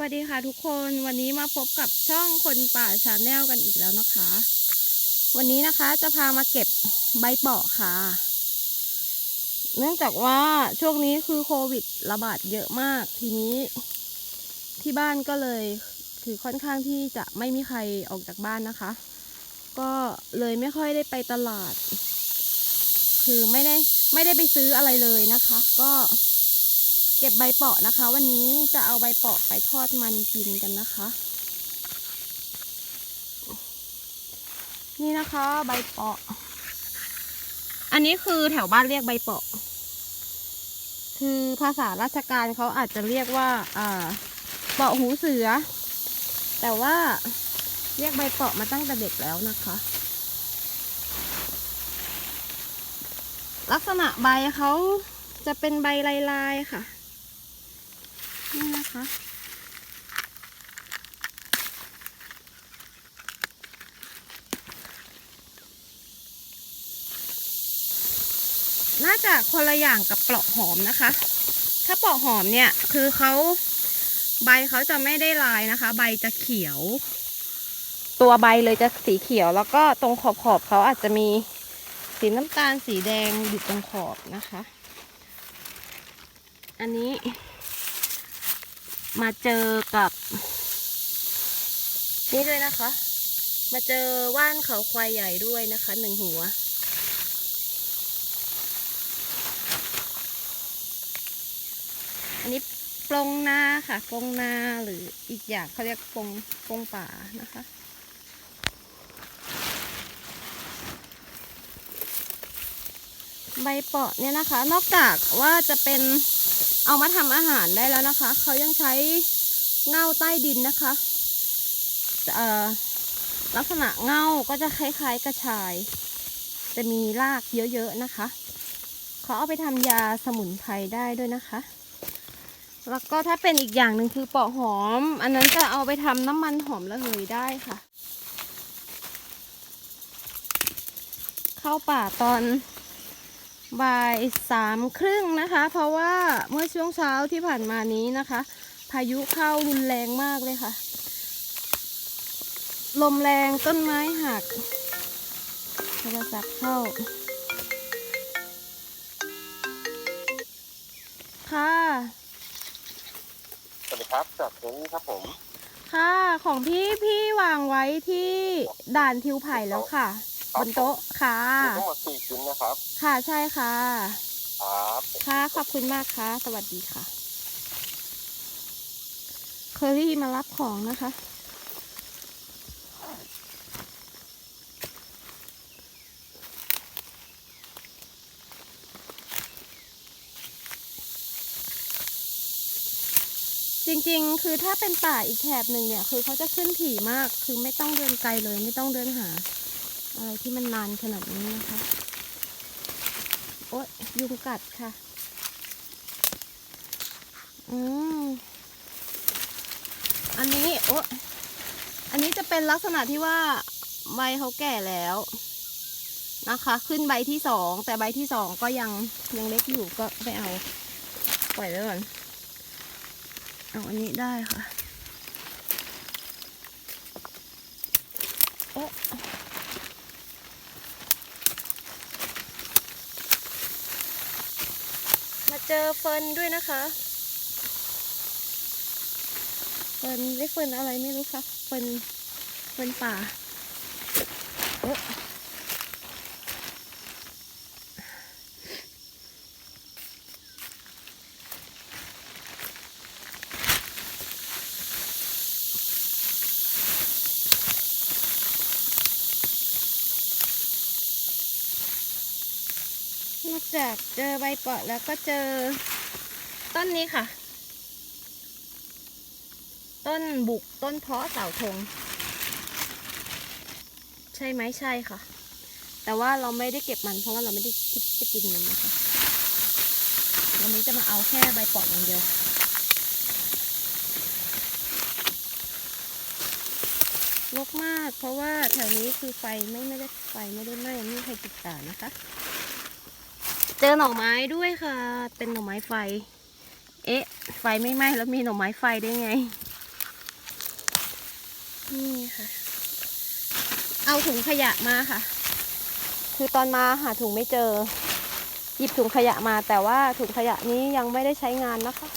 วัสดีค่ะทุกคนวันนี้มาพบกับช่องคนป่าชาแนลกันอีกแล้วนะคะ วันนี้นะคะจะพามาเก็บใบเปาะค่ะ เนื่องจากว่าช่วงนี้คือโควิดระบาดเยอะมากทีนี้ ที่บ้านก็เลยคือค่อนข้างที่จะไม่มีใครออกจากบ้านนะคะ ก็เลยไม่ค่อยได้ไปตลาด คือไม่ได้ไม่ได้ไปซื้ออะไรเลยนะคะ ก็ เก็บใบเปาะนะคะ วันนี้จะเอาใบเปาะไปทอดมันกินกันนะคะ นี่นะคะใบเปาะ อันนี้คือแถวบ้านเรียกใบเปาะ คือภาษาราชการเขาอาจจะเรียกว่าอ่าเปาะหูเสือ แต่ว่าเรียกใบเปาะมาตั้งแต่เด็กแล้วนะคะ ลักษณะใบเขาจะเป็นใบลายๆค่ะ นี่นะคะ น่าจะคนละอย่างกับเปลาะหอมนะคะ ถ้าเปลาะหอมเนี่ยคือเขาใบเขาจะไม่ได้ลายนะคะ ใบจะเขียว ตัวใบเลยจะสีเขียว แล้วก็ตรงขอบขอบเขาอาจจะมีสีน้ำตาลสีแดงอยู่ตรงขอบนะคะ อันนี้ มาเจอกับ นี่ด้วยนะคะ มาเจอว่านเขาควายใหญ่ด้วยนะคะหนึ่งหัว อันนี้ปลงนาค่ะปลงนาหรืออีกอย่างเขาเรียกปลงปลงป่านะคะใบเปาะเนี่ยนะคะ นอกจากว่าจะเป็น เอามาทำอาหารได้แล้วนะคะ เขายังใช้เง่าใต้ดินนะคะเออลักษณะเง่าก็จะคล้ายๆกระชาย จะมีรากเยอะๆนะคะ เขาเอาไปทำยาสมุนไพรได้ด้วยนะคะ แล้วก็ถ้าเป็นอีกอย่างหนึ่งคือเปาะหอม อันนั้นจะเอาไปทำน้ำมันหอมระเหยได้ค่ะ เข้าป่าตอน บ่ายสามครึ่งนะคะ เพราะว่าเมื่อช่วงเช้าที่ผ่านมานี้นะคะ พายุเข้ารุนแรงมากเลยค่ะ ลมแรงต้นไม้หักโทรศัพท์เข้า ค่ะ สวัสดีครับจากเทนครับผม ค่ะ ของพี่พี่วางไว้ที่ด่านทิวไผ่แล้วค่ะ บนโต๊ะค่ะมีทั้งหมดสี่ชิ้นนะครับ ค่ะใช่ค่ะ ครับค่ะขอบคุณมากค่ะ สวัสดีค่ะ เคอรี่มารับของนะคะจริงๆ คือถ้าเป็นป่าอีกแถบหนึ่งเนี่ย คือเขาจะขึ้นถี่มาก คือไม่ต้องเดินไกลเลย ไม่ต้องเดินหา อะไรที่มันนานขนาดนี้นะคะโอ๊ยยุงกัดค่ะ อืมอันนี้โอ๊ยอันนี้จะเป็นลักษณะที่ว่าใบเขาแก่แล้วนะคะ ขึ้นใบที่สองแต่ใบที่สองก็ยังยังเล็กอยู่ก็ไม่เอา ปล่อยไว้ก่อนเอาอันนี้ได้ค่ะโอ๊ะมา เจอเฟิร์นด้วยนะคะ เฟิร์นเรียกเฟิร์นอะไรไม่รู้ค่ะ เฟิร์นเฟิร์นป่า นอกจากเจอใบเปาะแล้วก็เจอ ต้นนี้ค่ะ ต้นบุกต้นเพาะเสาธง ใช่ไหมใช่ค่ะ แต่ว่าเราไม่ได้เก็บมันเพราะว่าเราไม่ได้คิดจะกินมันนะคะวันนี้จะมาเอาแค่ใบเปาะอย่างเดียวรกมาก เพราะว่าแถวนี้คือไฟไม่ไม่ได้ไฟไม่ได้ไหม้ไม่มีใครติดตานะคะ จอหน่อไม้ด้วยค่ะ เป็นหน่อไม้ไฟ เอ๊ะ ไฟไม่ไหม้แล้วมีหน่อไม้ไฟได้ไง นี่ค่ะ เอาถุงขยะมาค่ะ คือตอนมาหาถุงไม่เจอ หยิบถุงขยะมา แต่ว่าถุงขยะนี้ยังไม่ได้ใช้งานนะคะ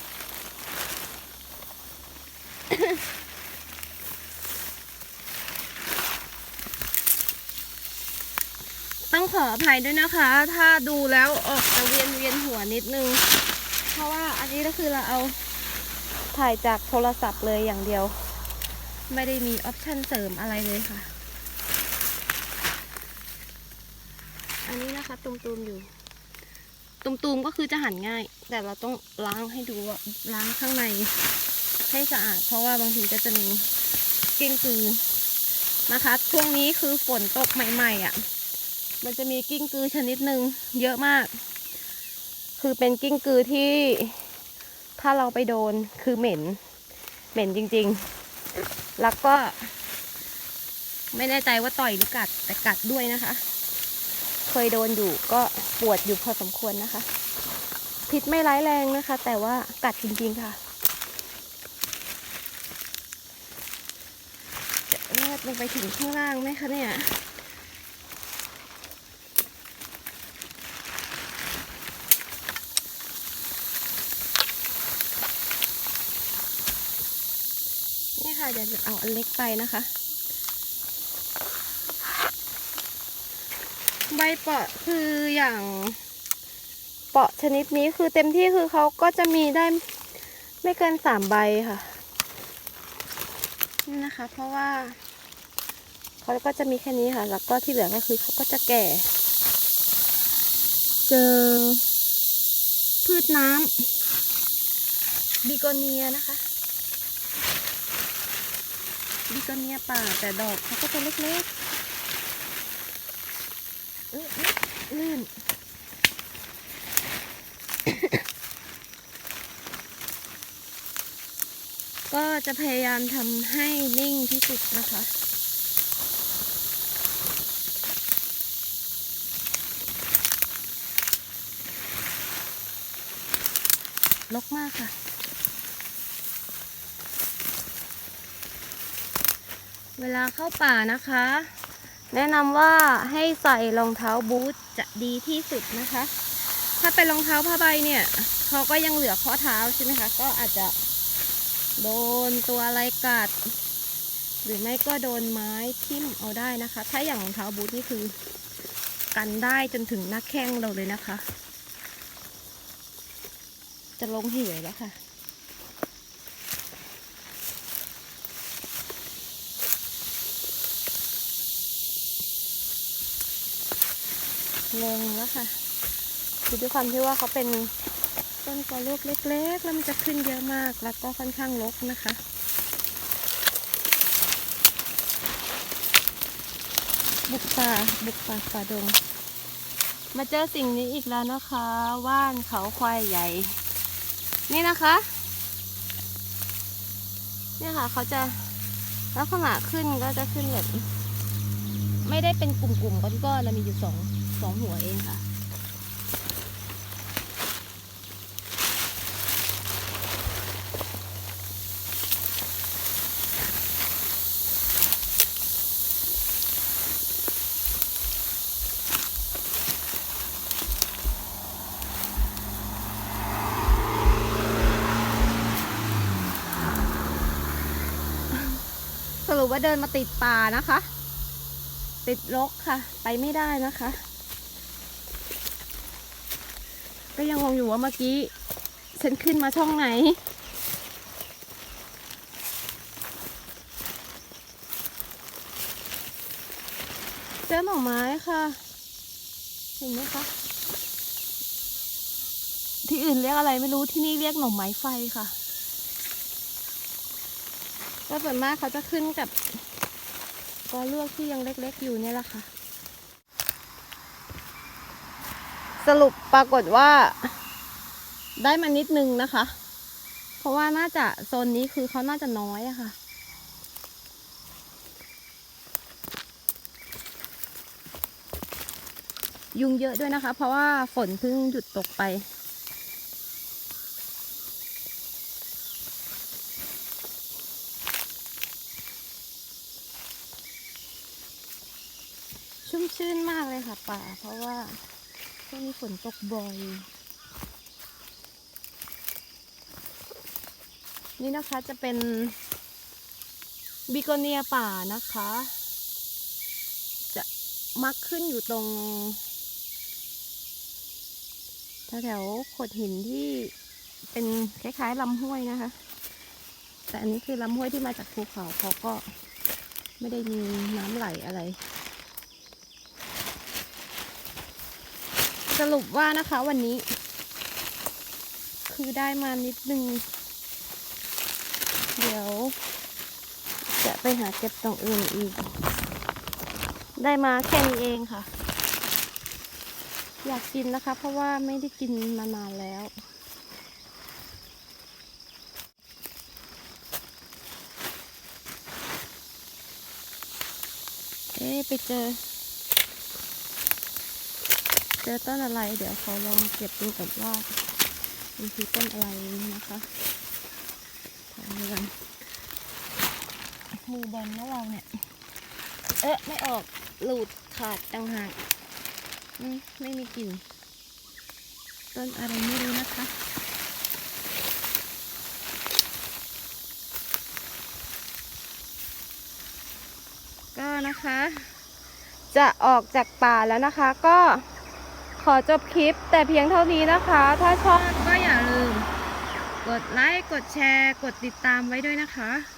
ต้องขออภัยด้วยนะคะ ถ้าดูแล้วออกจะเวียนเวียนหัวนิดนึง เพราะว่าอันนี้ก็คือเราเอาถ่ายจากโทรศัพท์เลยอย่างเดียว ไม่ได้มีออปชันเสริมอะไรเลยค่ะ อันนี้นะคะตุมๆอยู่ตุมๆก็คือจะหั่นง่าย แต่เราต้องล้างให้ดูว่าล้างข้างในให้สะอาด เพราะว่าบางทีก็จะมีกิ้งกือนะคะ ช่วงนี้คือฝนตกใหม่ ๆอะ่ะ มันจะมีกิ้งกือชนิดหนึ่งเยอะมาก คือเป็นกิ้งกือที่ถ้าเราไปโดนคือเหม็น เหม็นจริง ๆ แล้วก็ ไม่แน่ใจว่าต่อยหรือกัดแต่กัดด้วยนะคะ เคยโดนอยู่ก็ปวดอยู่พอสมควรนะคะ พิษไม่ร้ายแรงนะคะ แต่ว่ากัดจริง ๆ ค่ะจะลาดลงไปถึงข้างล่างไหมคะเนี่ย เดี๋ยวจะเอาอันเล็กไปนะคะ ใบเปาะคืออย่างเปาะชนิดนี้คือเต็มที่คือเขาก็จะมีได้ไม่เกินสามใบค่ะนี่นะคะ เพราะว่าเขาก็จะมีแค่นี้ค่ะ แล้วก็ที่เหลือก็คือเขาก็จะแก่ เจอ พืชน้ำบิโกเนียนะคะ บิโกเนียป่าแต่ดอกเขาก็จะเล็กๆอื้ออื้อลื่นก็จะพยายามทำให้นิ่งที่สุดนะคะ ลกมากค่ะ เวลาเข้าป่านะคะ แนะนำว่าให้ใส่รองเท้าบูทจะดีที่สุดนะคะ ถ้าเป็นรองเท้าผ้าใบเนี่ยเขาก็ยังเหลือข้อเท้าใช่ไหมคะ ก็อาจจะโดนตัวอะไรกัด หรือไม่ก็โดนไม้ทิ่มเอาได้นะคะ ถ้าอย่างรองเท้าบูทนี่คือ กันได้จนถึงหน้าแข้งเราเลยนะคะ จะลงเหวแล้วค่ะ ลงแล้วค่ะคือด้วยความที่ว่าเขาเป็นต้นกระลูกเล็ก ๆ แล้วมันจะขึ้นเยอะมาก แล้วก็ค่อนข้างรกนะคะ บุกป่าบุกป่าฝ่าดง มาเจอสิ่งนี้อีกแล้วนะคะ ว่านเขาควายใหญ่ นี่นะคะ เนี่ยค่ะเขาจะลักษณะขึ้นก็จะขึ้นแบบไม่ได้เป็นกลุ่มๆก้อนๆแล้วมีอยู่สอง สองหัวเองค่ะ สรุปว่าเดินมาติดป่านะคะ ติดรกค่ะ ไปไม่ได้นะคะ ก็ยังงงอยู่ว่าเมื่อกี้ฉันขึ้นมาช่องไหน เจอหน่อไม้ค่ะ เห็นไหมคะ ที่อื่นเรียกอะไรไม่รู้ที่นี่เรียกหน่อไม้ไฟค่ะก็ส่วนมากเขาจะขึ้นกับกอเลือกที่ยังเล็กๆอยู่เนี่ยแหละค่ะ สรุปปรากฏว่า ได้มานิดนึงนะคะ เพราะว่าน่าจะโซนนี้คือเขาน่าจะน้อยอะคะ่ะ ยุงเยอะด้วยนะคะ เพราะว่าฝนเพิ่งหยุดตกไปชุ่มชื่นมากเลยค่ะป่าเพราะว่า ช่วงนี้ฝนตกบ่อย นี่นะคะจะเป็นบิโกเนียป่านะคะ จะมักขึ้นอยู่ตรงแถวๆโขดหินที่เป็นคล้ายๆลำห้วยนะคะ แต่อันนี้คือลำห้วยที่มาจากภูเขาเขาก็ไม่ได้มีน้ำไหลอะไร สรุปว่านะคะวันนี้ คือได้มานิดนึง เดี๋ยว จะไปหาเก็บตรงอื่นอีก ได้มาแค่นี้เองค่ะ อยากกินนะคะ เพราะว่าไม่ได้กินมานานแล้วเอ๊ไปเจอ จอต้นอะไรเดี๋ยวขอลองเก็บดูก่อนว่ามันคือต้นอะไรนะคะถายด้วยกันมือบอลนะเราเนี่ย เอ๊ะไม่ออกหลุดขาดต่างหากไม่มีกลิ่น ต้นอะไรไม่รู้นะคะ ก็นะคะ จะออกจากป่าแล้วนะคะก็ อจบคลิปแต่เพียงเท่านี้นะคะ ถ้าชอบก็อย่าลืม กดไลค์ กดแชร์ กดติดตามไว้ด้วยนะคะ